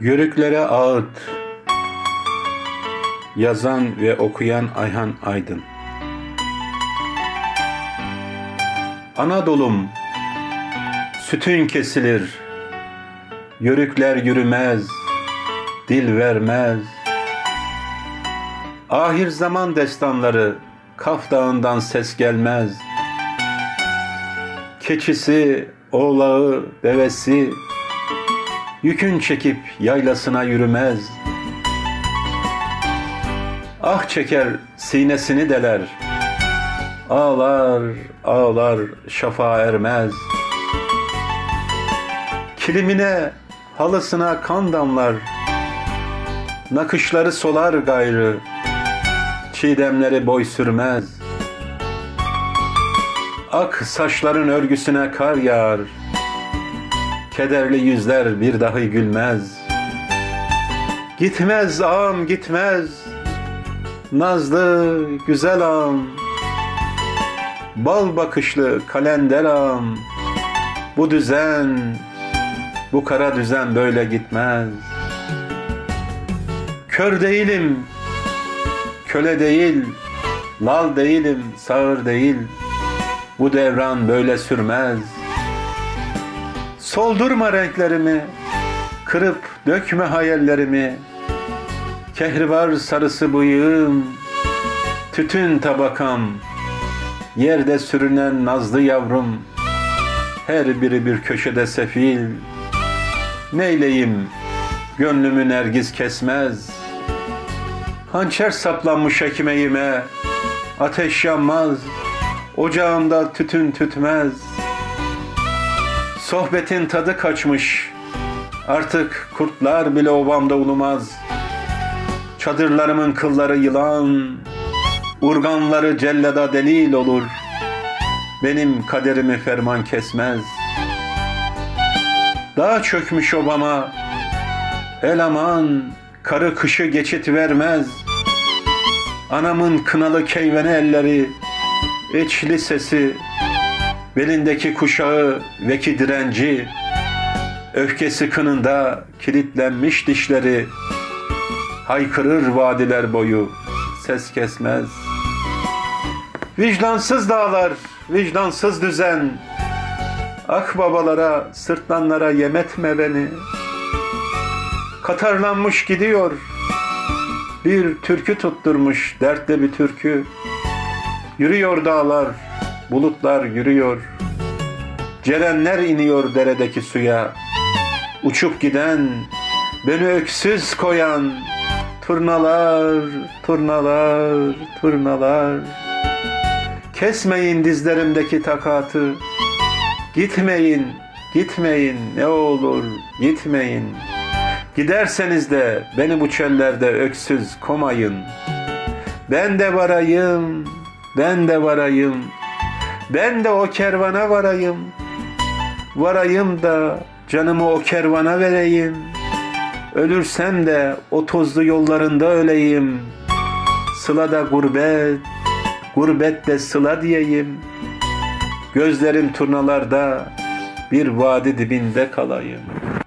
Yörüklere ağıt. Yazan ve okuyan Ayhan Aydın. Anadolu'm Sütün kesilir. Yörükler yürümez Dil vermez. Ahir zaman destanları Kaf Dağı'ndan ses gelmez. Keçisi, oğlağı, devesi Yükün çekip yaylasına yürümez. Ah çeker sinesini deler. Ağlar, ağlar şafağa ermez. Kilimine, halısına kan damlar. Nakışları solar gayrı. Çiğdemleri boy sürmez. Ak saçların örgüsüne kar yağar. Kederli yüzler bir dahi gülmez. Gitmez ağam gitmez. Nazlı güzel ağam. Bal bakışlı kalender ağam. Bu düzen, bu kara düzen böyle gitmez. Kör değilim, köle değil, lal değilim, sağır değil. Bu devran böyle sürmez. Soldurma renklerimi, kırıp dökme hayallerimi. Kehribar sarısı bıyığım, tütün tabakam, yerde sürünen nazlı yavrum, her biri bir köşede sefil. Neyleyim, gönlümü nergiz kesmez. Hançer saplanmış ekmeğime, ateş yanmaz, ocağımda tütün tütmez.'' Sohbetin tadı kaçmış. Artık kurtlar bile obamda ulumaz. Çadırlarımın kılları yılan, urganları cellada delil olur. Benim kaderimi ferman kesmez. Dağ çökmüş obama, el aman, karı kışı geçit vermez. Anamın kınalı keyvene elleri, içli sesi, Belindeki kuşağı veki direnci, öfkesi kınında kilitlenmiş dişleri, haykırır vadiler boyu, ses kesmez. Vicdansız dağlar, vicdansız düzen, akbabalara, sırtlanlara yemetme beni. Katarlanmış gidiyor, bir türkü tutturmuş dertli bir türkü. Yürüyor dağlar, bulutlar yürüyor. Cerenler iniyor deredeki suya. Uçup giden, beni öksüz koyan turnalar, turnalar, turnalar. Kesmeyin dizlerimdeki takatı. Gitmeyin, gitmeyin ne olur gitmeyin. Giderseniz de beni bu çöllerde öksüz komayın. Ben de varayım, ben de varayım. Ben de o kervana varayım. Varayım da canımı o kervana vereyim. Ölürsem de o tozlu yollarında öleyim. Sıla da gurbet, gurbet de sıla diyeyim. Gözlerim turnalarda bir vadi dibinde kalayım.''